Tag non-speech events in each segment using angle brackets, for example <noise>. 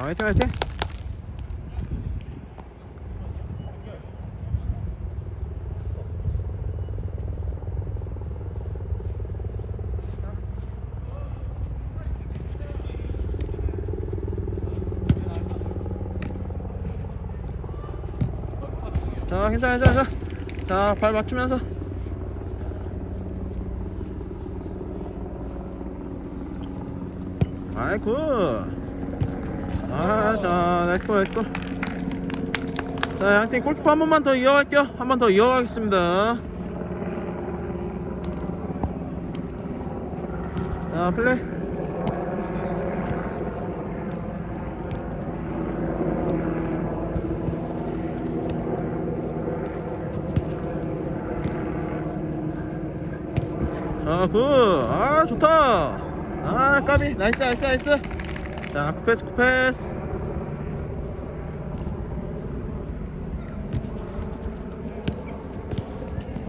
아, 화이팅, 화이팅. 자, 괜찮아, 괜찮아. 괜찮아. 자, 발 맞추면서. 아이쿠. 아, 자, 나이스 콜, 나이스 콜. 자, 양팀 골키퍼 한 번만 더 이어갈게요. 한 번 더 이어가겠습니다. 자, 플레이. 자, 굿. 아, 좋다. 아, 까비. 나이스, 나이스, 나이스. 자, 쿠패스, 쿠 패스.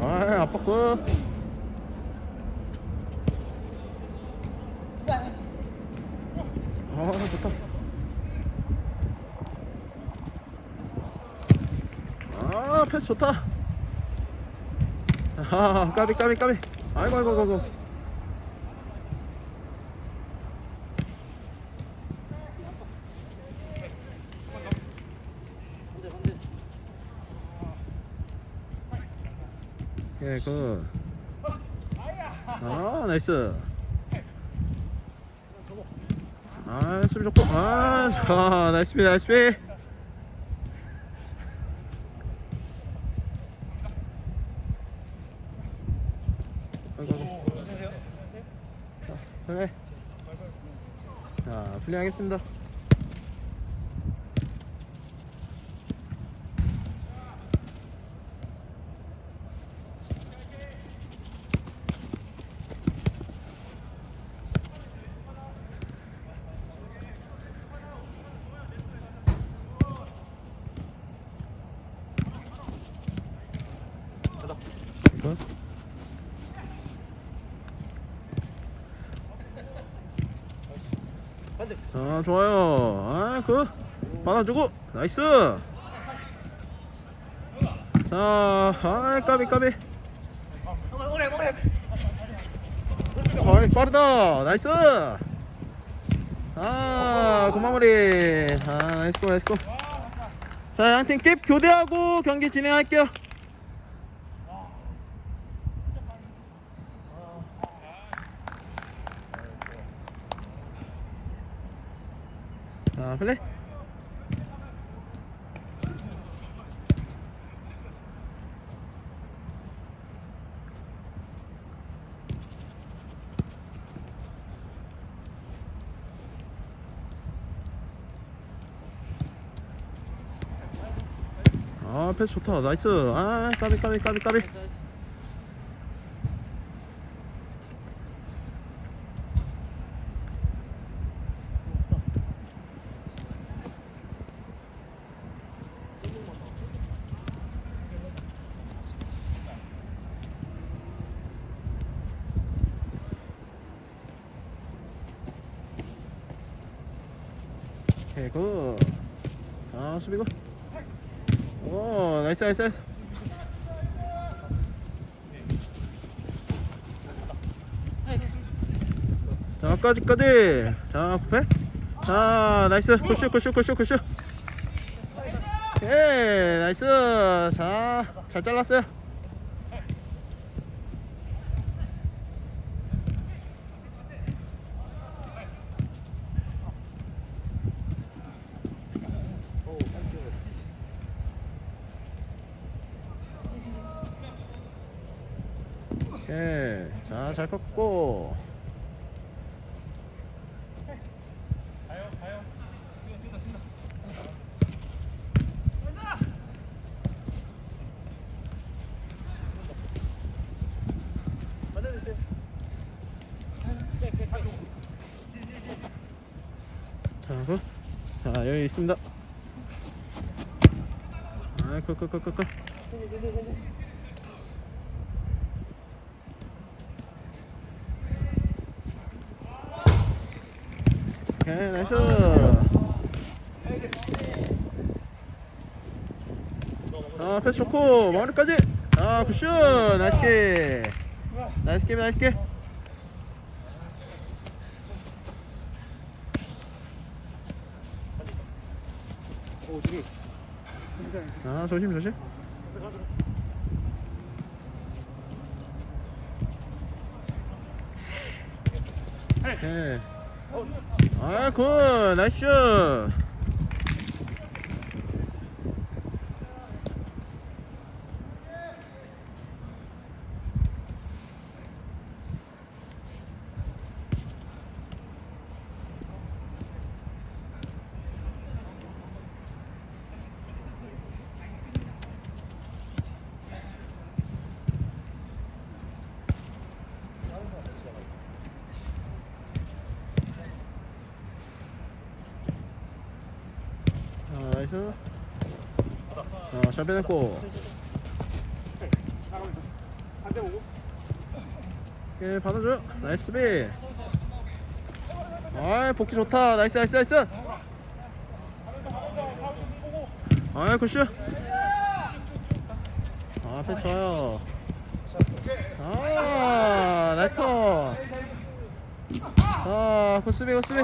아, 아팠고. 아, 좋다. 아, 패스 좋다. 아, 까비, 까비, 까비. 아이고, 아이고, 아이고. 예, 그. 아, 나이스. 아, 술 좋고. 아, 자, 나이스 비, 나이스 비. 아이고. 자, 플레이. 자, 플레이 하겠습니다. 어? 아 좋아요. 아그 받아주고 나이스. 자 아이 까비 까비. 어이 빠르다. 나이스. 아 고마무리. 아 나이스 고 나이스 고 자 양팀 킵 교대하고 경기 진행할게요 자 플레이 아 패스 좋다. 나이스. 아 까비 까비 까비 까비 오케이 굿아 수비 굿오 나이스 나이스 나이스. 자 까지까지. 자 쿠페. 자 나이스. 굿슛 굿슛 굿슛 굿슛. 예 나이스. 자잘 잘랐어요 오케이 자잘 컸고 자, 그, 자 여기 있습니다. 아, 그. 나이스. 아, 패스 좋고, 마무리까지. 아, 굿슛. 나이스 게임. 나이스 게임, 나이스 게임. 아, 조심, 조심. 네. 아굿. 나이스 나이스. 아, 잘 빼냈고. 오케이, 받아줘. 나이스 비. 아이, 복귀 좋다. 나이스, 나이스, 나이스. 아이, 굿슛. 아, 패스 좋아요. 아, 나이스 컷. 아, 굿수비, 굿수비.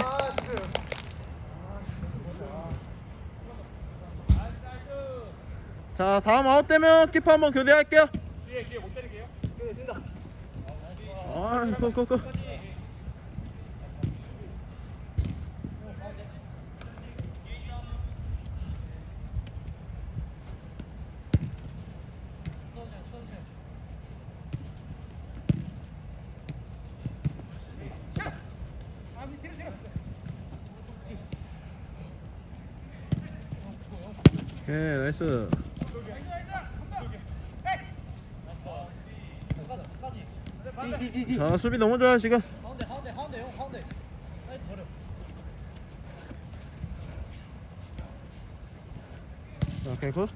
자, 다음 아웃 되면 키퍼 한번 교대할게요. 뒤에 뒤에 못 때릴게요 네 된다 아, 고, 고, 고. 오케이, 나이스. 뒤뒤뒤뒤 자, 수비 너무 좋아요, 지금. 가운데 가운데 가운데 형 가운데 사이드 버려 자, 굿.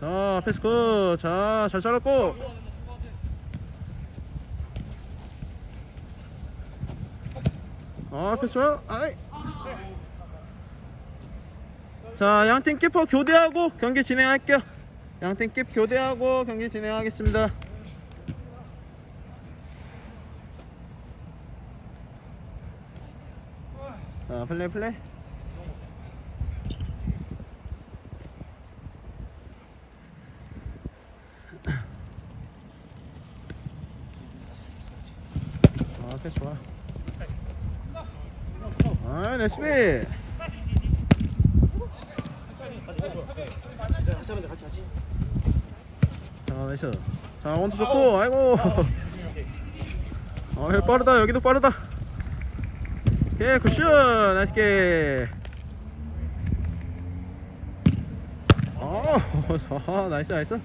자, 패스 굿. 자, 잘 잘랐고. 아, 패스 좋아요. 아이. 자, 양팀 키퍼 교대하고 경기 진행할게요. 양팀 킵 교대하고 경기 진행하겠습니다. 자, 플레이 플레이. <clears throat> 아, 패스 좋아. 아, 같이 같이 자, 나이스. 자, 원투 좋고, 아이고. 어, 아, 빠르다. 여기도 빠르다. 오케이, 굿슛. 나이스 게. 아, 자, <laughs> 나이스, 나이스.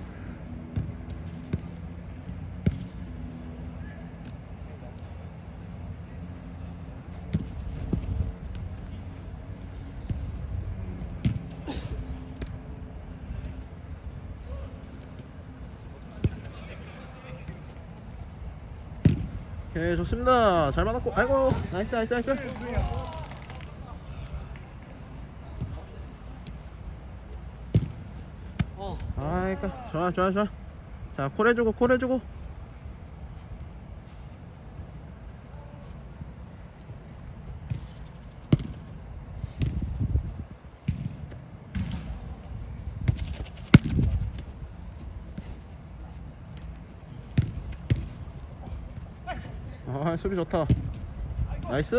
오케이, 좋습니다. 잘 맞았고, 아이고, 나이스, 나이스, 나이스. 어 아이까 좋아 좋아 좋아 자 콜해주고 콜해주고 아 수비 좋다 나이스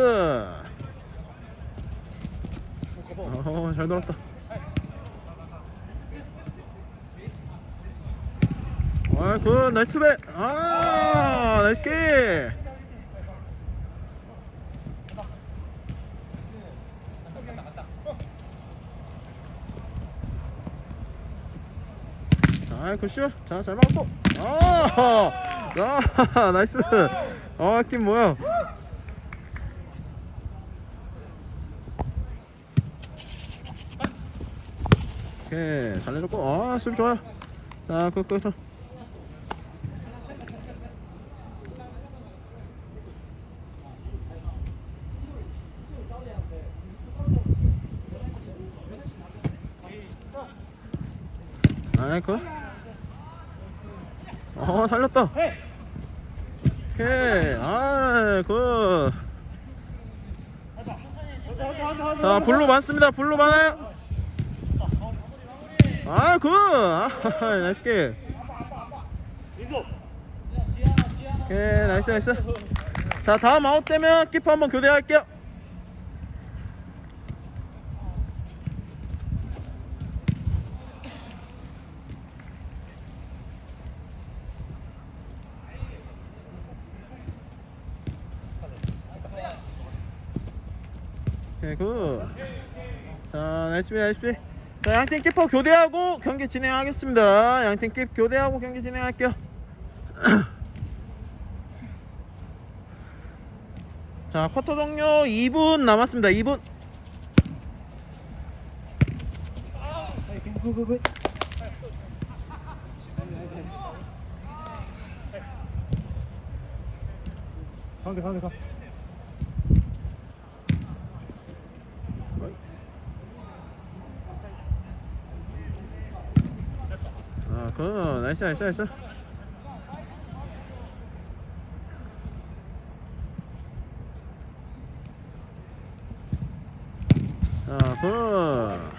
어 잘 돌았다 아, 굿, 나이스 배. 아, 나이스 게. 자, 굿쇼. 자, 잘 막고. 아, 야, 나이스. 아, 킴 뭐야? 오케이, 잘 내줬고. 아, 수비 좋아요. 자, 굿, 굿, 굿. 아이 그. 어 살렸다. 오케이. 그. 자 블루 많습니다. 블루 많아요. 아 그. 아 <laughs> 나이스 게. 오케이 나이스 나이스. 자 다음 아웃 되면 키퍼 한번 교대할게요. 오케이 굿. 자 나이스 비 나이스 비. 자 양팀 키퍼 교대하고 경기 진행하겠습니다. 양팀 키퍼 교대하고 경기 진행할게요. <clears throat> 자 쿼터 종료 2분 남았습니다. 2분. 가운데 가운데 가. 아, 그 나이스 나이스 나이스. 자, 그.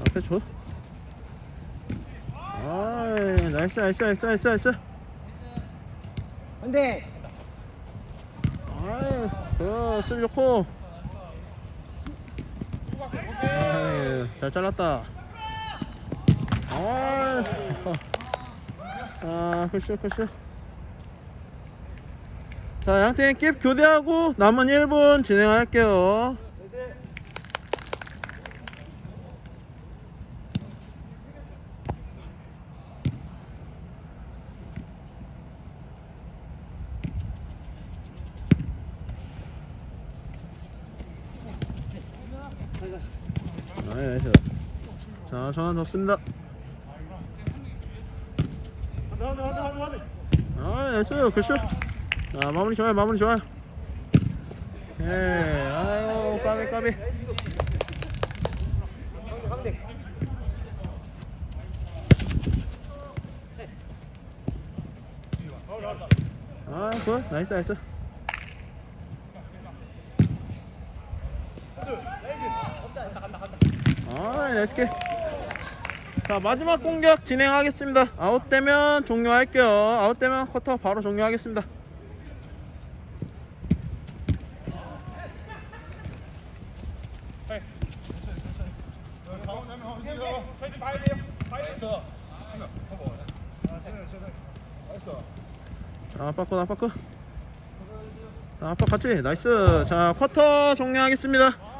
앞에 줘. 아이, 나이스 나이스 나이스 나이스 나이스. 안돼. 아이, 그 수비 좋고. 잘 잘랐다. 아이, 아, 굿쇼, 굿쇼. 자, 양팀 깁 교대하고 남은 1분 진행할게요. 아, 나이스. 자, 전환 좋습니다. 아, 나이스. 굿쇼. 자, 마무리 좋아요, 마무리 좋아요. 예, 아유, 까비, 까비. 아, 굿. 나이스, 나이스. 아, 나이스 게. 자, 마지막 공격 진행하겠습니다. 아웃되면 종료할게요. 아웃되면 쿼터 바로 종료하겠습니다. 자, 아빠꺼, 아빠꺼. 자, 아빠 같이. 나이스. 자, 쿼터 종료하겠습니다.